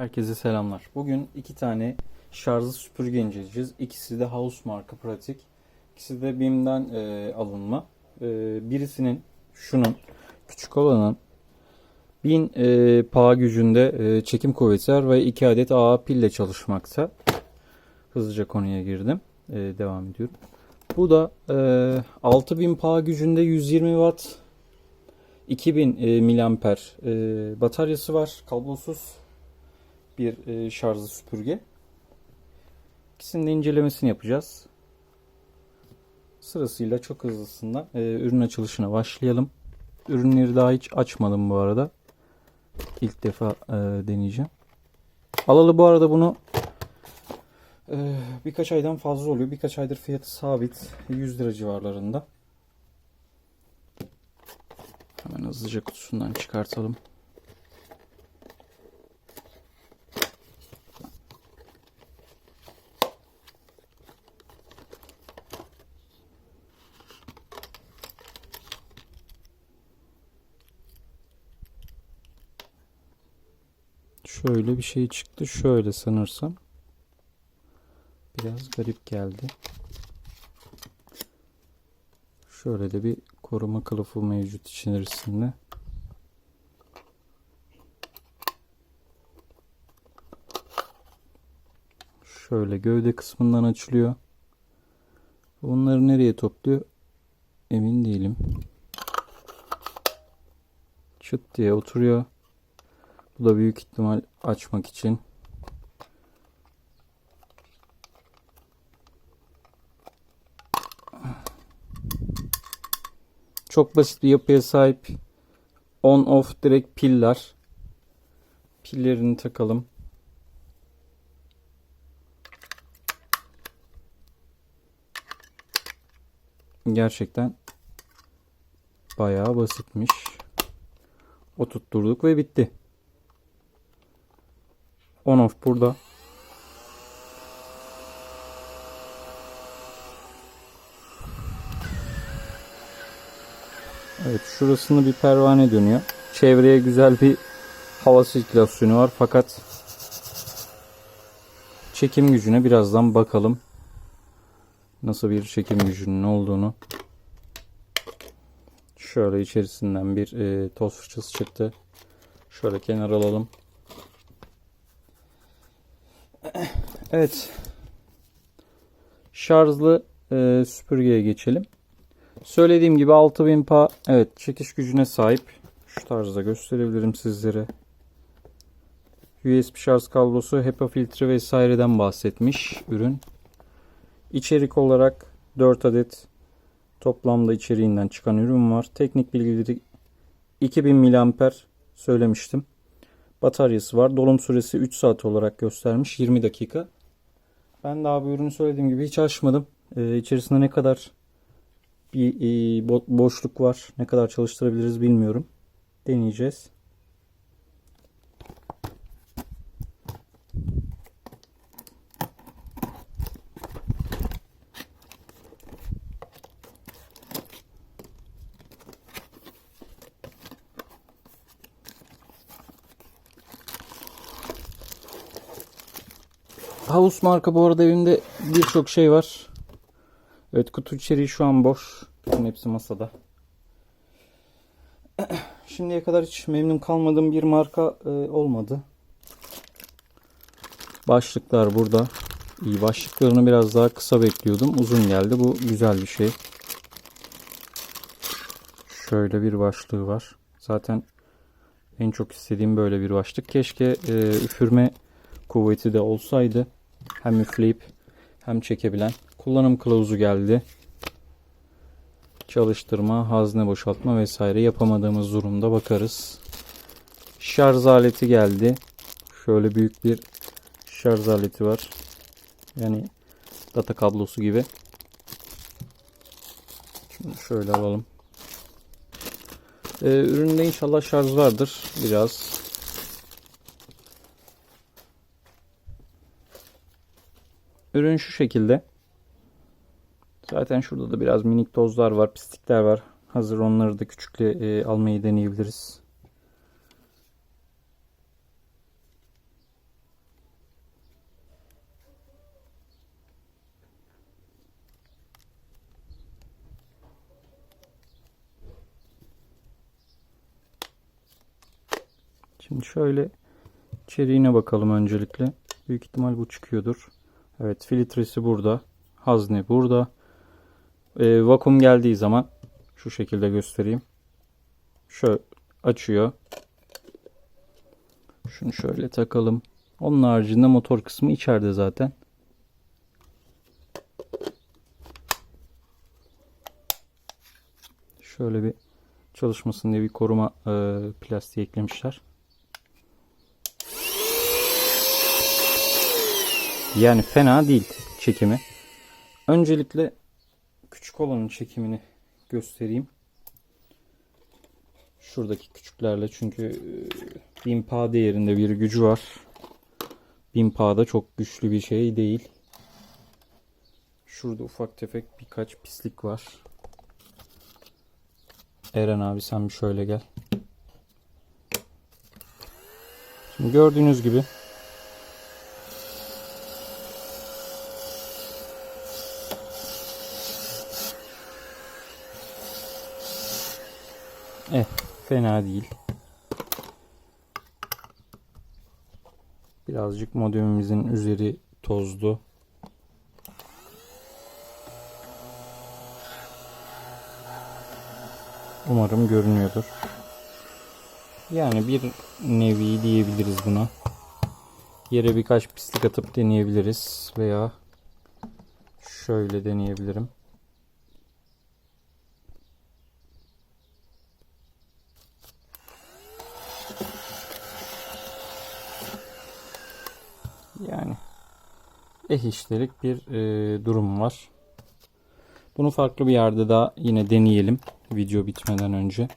Herkese selamlar. Bugün iki tane şarjlı süpürge inceleyeceğiz. İkisi de House marka pratik. İkisi de BİM'den e, alınma. E, birisinin şunun küçük olanın 1000 e, PA gücünde e, çekim kuvveti var ve 2 adet AA pille çalışmakta. Hızlıca konuya girdim. E, devam ediyorum. Bu da e, 6000 PA gücünde 120 Watt 2000 e, miliamper e, bataryası var. Kablosuz bir e, şarjlı süpürge. İkisinin de incelemesini yapacağız. Sırasıyla çok hızlısından e, ürün açılışına başlayalım. Ürünleri daha hiç açmadım bu arada. İlk defa e, deneyeceğim. Alalı bu arada bunu e, birkaç aydan fazla oluyor. Birkaç aydır fiyatı sabit. 100 lira civarlarında. Hemen hızlıca kutusundan çıkartalım. Şöyle bir şey çıktı. Şöyle sanırsam. Biraz garip geldi. Şöyle de bir koruma kılıfı mevcut içerisinde. Şöyle gövde kısmından açılıyor. Bunları nereye topluyor? Emin değilim. Çıt diye oturuyor. Bu da büyük ihtimal açmak için. Çok basit bir yapıya sahip. On off direkt piller. Pillerini takalım. Gerçekten bayağı basitmiş. Oturtturduk ve bitti. On off burada. Evet şurasında bir pervane dönüyor. Çevreye güzel bir hava sirkülasyonu var fakat çekim gücüne birazdan bakalım. Nasıl bir çekim gücünün olduğunu. Şöyle içerisinden bir e, toz fırçası çıktı. Şöyle kenara alalım. Evet. Şarjlı e, süpürgeye geçelim. Söylediğim gibi 6000 pa evet çekiş gücüne sahip. Şu tarzda gösterebilirim sizlere. USB şarj kablosu, HEPA filtre vesaireden bahsetmiş ürün. İçerik olarak 4 adet toplamda içeriğinden çıkan ürün var. Teknik bilgileri 2000 mAh söylemiştim. Bataryası var. Dolum süresi 3 saat olarak göstermiş. 20 dakika. Ben daha bu ürünü söylediğim gibi hiç açmadım. Ee, içerisinde ne kadar bir e, bo boşluk var. Ne kadar çalıştırabiliriz bilmiyorum. Deneyeceğiz. House marka bu arada evimde birçok şey var. Evet kutu içeriği şu an boş. Bütün hepsi masada. Şimdiye kadar hiç memnun kalmadığım bir marka e, olmadı. Başlıklar burada. İyi başlıklarını biraz daha kısa bekliyordum. Uzun geldi. Bu güzel bir şey. Şöyle bir başlığı var. Zaten en çok istediğim böyle bir başlık. Keşke e, üfürme kuvveti de olsaydı. Hem üfleyip hem çekebilen. Kullanım kılavuzu geldi. Çalıştırma, hazne boşaltma vesaire yapamadığımız durumda bakarız. Şarj aleti geldi. Şöyle büyük bir şarj aleti var. Yani data kablosu gibi. Şimdi şöyle alalım. Ee, üründe inşallah şarj vardır biraz. Ürün şu şekilde. Zaten şurada da biraz minik tozlar var, pislikler var. Hazır onları da küçükle e, almayı deneyebiliriz. Şimdi şöyle içeriğine bakalım öncelikle. Büyük ihtimal bu çıkıyordur. Evet filtresi burada. Hazne burada. Ee, vakum geldiği zaman şu şekilde göstereyim. Şöyle açıyor. Şunu şöyle takalım. Onun haricinde motor kısmı içeride zaten. Şöyle bir çalışmasın diye bir koruma e, plastiği eklemişler. Yani fena değil çekimi. Öncelikle küçük olanın çekimini göstereyim. Şuradaki küçüklerle çünkü 1000 pa değerinde bir gücü var. 1000 pa da çok güçlü bir şey değil. Şurada ufak tefek birkaç pislik var. Eren abi sen bir şöyle gel. Şimdi gördüğünüz gibi Eh, fena değil. Birazcık modemimizin üzeri tozlu. Umarım görünüyordur. Yani bir nevi diyebiliriz buna. Yere birkaç pislik atıp deneyebiliriz veya şöyle deneyebilirim. Yani eh işlerik bir e, durum var. Bunu farklı bir yerde daha yine deneyelim video bitmeden önce.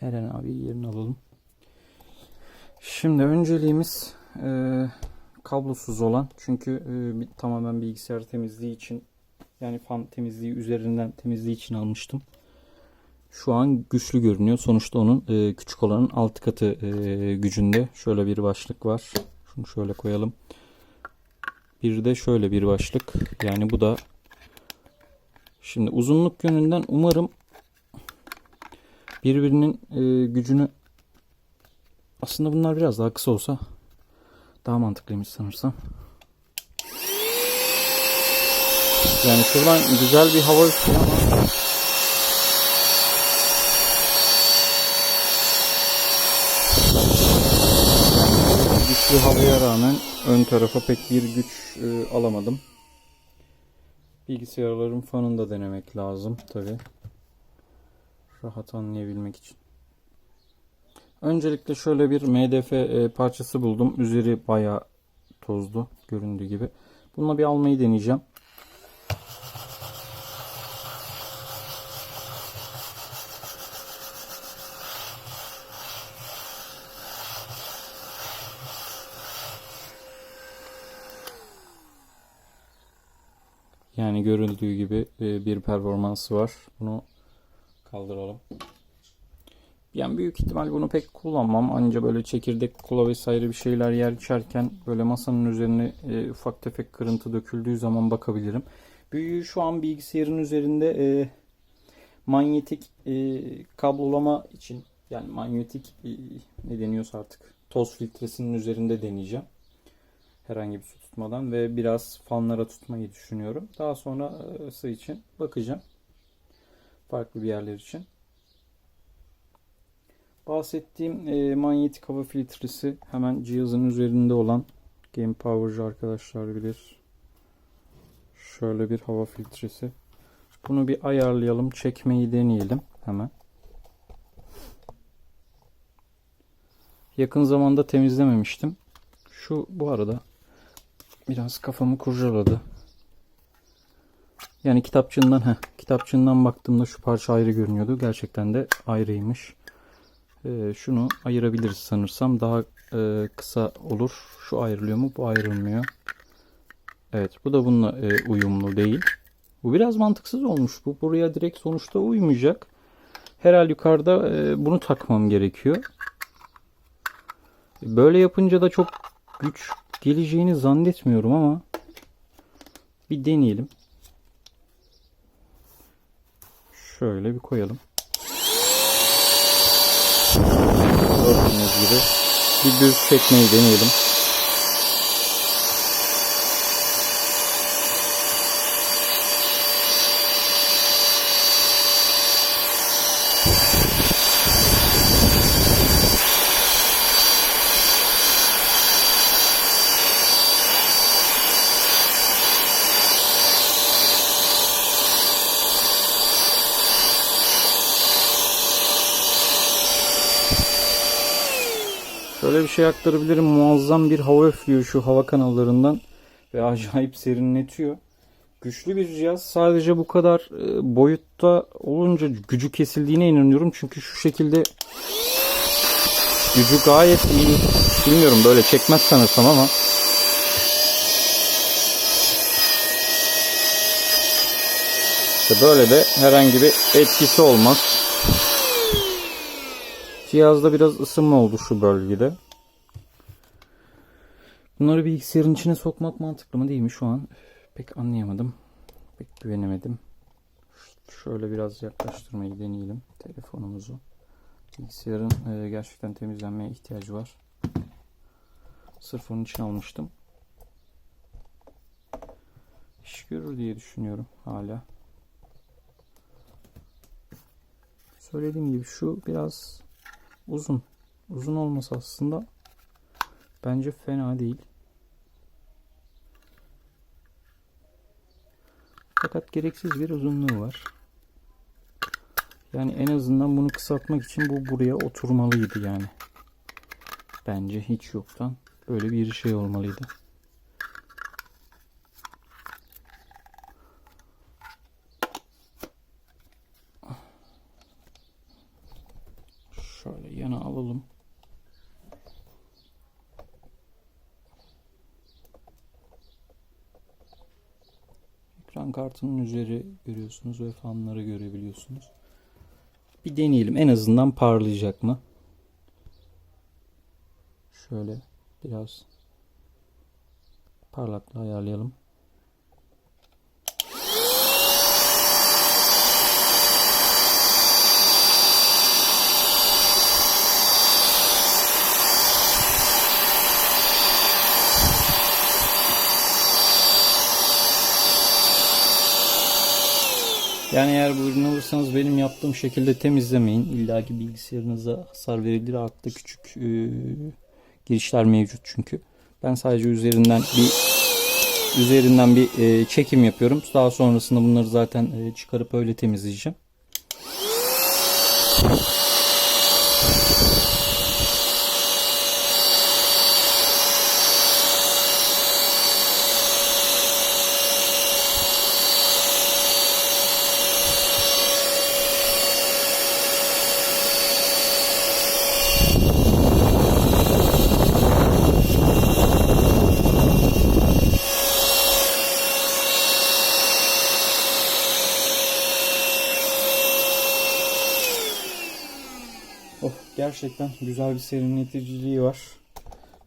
Eren abi yerini alalım. Şimdi önceliğimiz e, kablosuz olan çünkü e, tamamen bilgisayar temizliği için yani fan temizliği üzerinden temizliği için almıştım. Şu an güçlü görünüyor. Sonuçta onun e, küçük olanın alt katı e, gücünde. Şöyle bir başlık var. Şunu şöyle koyalım. Bir de şöyle bir başlık. Yani bu da şimdi uzunluk yönünden umarım birbirinin e, gücünü aslında bunlar biraz daha kısa olsa daha mantıklıymış sanırsam. Yani şuradan güzel bir hava üstüne ama güçlü havaya rağmen ön tarafa pek bir güç e, alamadım. Bilgisayarların fanını da denemek lazım tabi. Rahat anlayabilmek için. Öncelikle şöyle bir MDF e, parçası buldum. Üzeri bayağı tozlu göründüğü gibi. Bununla bir almayı deneyeceğim. Yani görüldüğü gibi e, bir performansı var. Bunu kaldıralım. Yani büyük ihtimal bunu pek kullanmam. Anca böyle çekirdek kola vesaire bir şeyler yer içerken böyle masanın üzerine e, ufak tefek kırıntı döküldüğü zaman bakabilirim. Büyüğü şu an bilgisayarın üzerinde e, manyetik e, kablolama için yani manyetik e, ne deniyorsa artık toz filtresinin üzerinde deneyeceğim. Herhangi bir su tutmadan ve biraz fanlara tutmayı düşünüyorum. Daha sonrası için bakacağım. Farklı bir yerler için. Bahsettiğim e, manyetik hava filtresi hemen cihazın üzerinde olan Game Power'cı arkadaşlar bilir. Şöyle bir hava filtresi. Bunu bir ayarlayalım. Çekmeyi deneyelim hemen. Yakın zamanda temizlememiştim. Şu bu arada biraz kafamı kurcaladı. Yani kitapçığından heh, kitapçığından baktığımda şu parça ayrı görünüyordu. Gerçekten de ayrıymış. Ee, şunu ayırabiliriz sanırsam. Daha e, kısa olur. Şu ayrılıyor mu? Bu ayrılmıyor. Evet bu da bununla e, uyumlu değil. Bu biraz mantıksız olmuş. Bu buraya direkt sonuçta uymayacak. Herhalde yukarıda e, bunu takmam gerekiyor. Böyle yapınca da çok güç geleceğini zannetmiyorum ama bir deneyelim. Şöyle bir koyalım. Gördüğünüz gibi bir düz çekmeyi deneyelim. Şöyle bir şey aktarabilirim. Muazzam bir hava öflüyor şu hava kanallarından ve acayip serinletiyor. Güçlü bir cihaz. Sadece bu kadar e, boyutta olunca gücü kesildiğine inanıyorum. Çünkü şu şekilde gücü gayet iyi. Bilmiyorum böyle çekmez sanırsam ama işte böyle de herhangi bir etkisi olmaz. Cihazda biraz ısınma oldu şu bölgede. Bunları bilgisayarın içine sokmak mantıklı mı değil mi şu an? Pek anlayamadım. Pek güvenemedim. Şöyle biraz yaklaştırmayı deneyelim telefonumuzu. Bilgisayarın e, gerçekten temizlenmeye ihtiyacı var. Sırf onun için almıştım. İş görür diye düşünüyorum hala. Söylediğim gibi şu biraz uzun. Uzun olması aslında bence fena değil. Fakat gereksiz bir uzunluğu var. Yani en azından bunu kısaltmak için bu buraya oturmalıydı yani. Bence hiç yoktan böyle bir şey olmalıydı. Şöyle yana alalım. Ekran kartının üzeri görüyorsunuz ve fanları görebiliyorsunuz. Bir deneyelim. En azından parlayacak mı? Şöyle biraz parlaklığı ayarlayalım. Yani eğer bu ürünü alırsanız benim yaptığım şekilde temizlemeyin. İlla ki bilgisayarınıza hasar verebilir. Altta küçük e, girişler mevcut çünkü. Ben sadece üzerinden bir üzerinden bir e, çekim yapıyorum. Daha sonrasında bunları zaten e, çıkarıp öyle temizleyeceğim. Oh gerçekten güzel bir serinleticiliği var.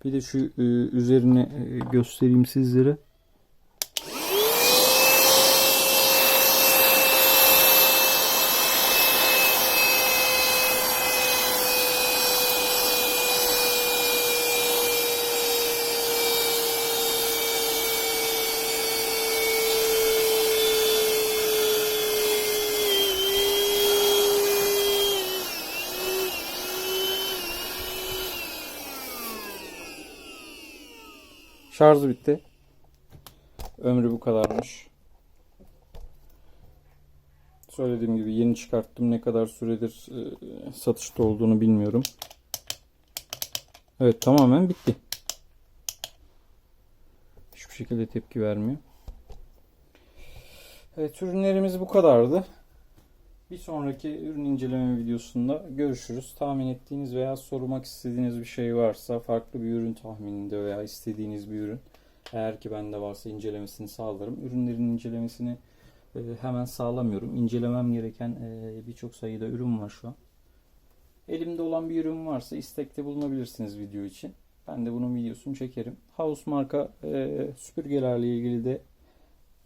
Bir de şu e, üzerine göstereyim sizlere. Şarjı bitti. Ömrü bu kadarmış. Söylediğim gibi yeni çıkarttım. Ne kadar süredir e, satışta olduğunu bilmiyorum. Evet tamamen bitti. Hiçbir şekilde tepki vermiyor. Evet ürünlerimiz bu kadardı. Bir sonraki ürün inceleme videosunda görüşürüz. Tahmin ettiğiniz veya sormak istediğiniz bir şey varsa farklı bir ürün tahmininde veya istediğiniz bir ürün eğer ki bende varsa incelemesini sağlarım. Ürünlerin incelemesini e, hemen sağlamıyorum. İncelemem gereken e, birçok sayıda ürün var şu an. Elimde olan bir ürün varsa istekte bulunabilirsiniz video için. Ben de bunun videosunu çekerim. House marka e, süpürgelerle ilgili de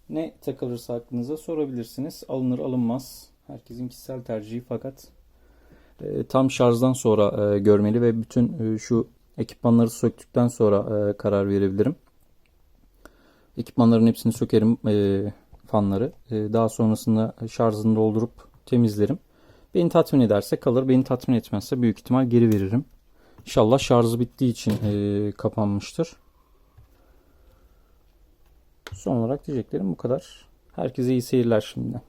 ne takılırsa aklınıza sorabilirsiniz. Alınır alınmaz Herkesin kişisel tercihi fakat e, tam şarjdan sonra e, görmeli ve bütün e, şu ekipmanları söktükten sonra e, karar verebilirim. Ekipmanların hepsini sökerim e, fanları. E, daha sonrasında şarjını doldurup temizlerim. Beni tatmin ederse kalır. Beni tatmin etmezse büyük ihtimal geri veririm. İnşallah şarjı bittiği için e, kapanmıştır. Son olarak diyeceklerim bu kadar. Herkese iyi seyirler şimdiden.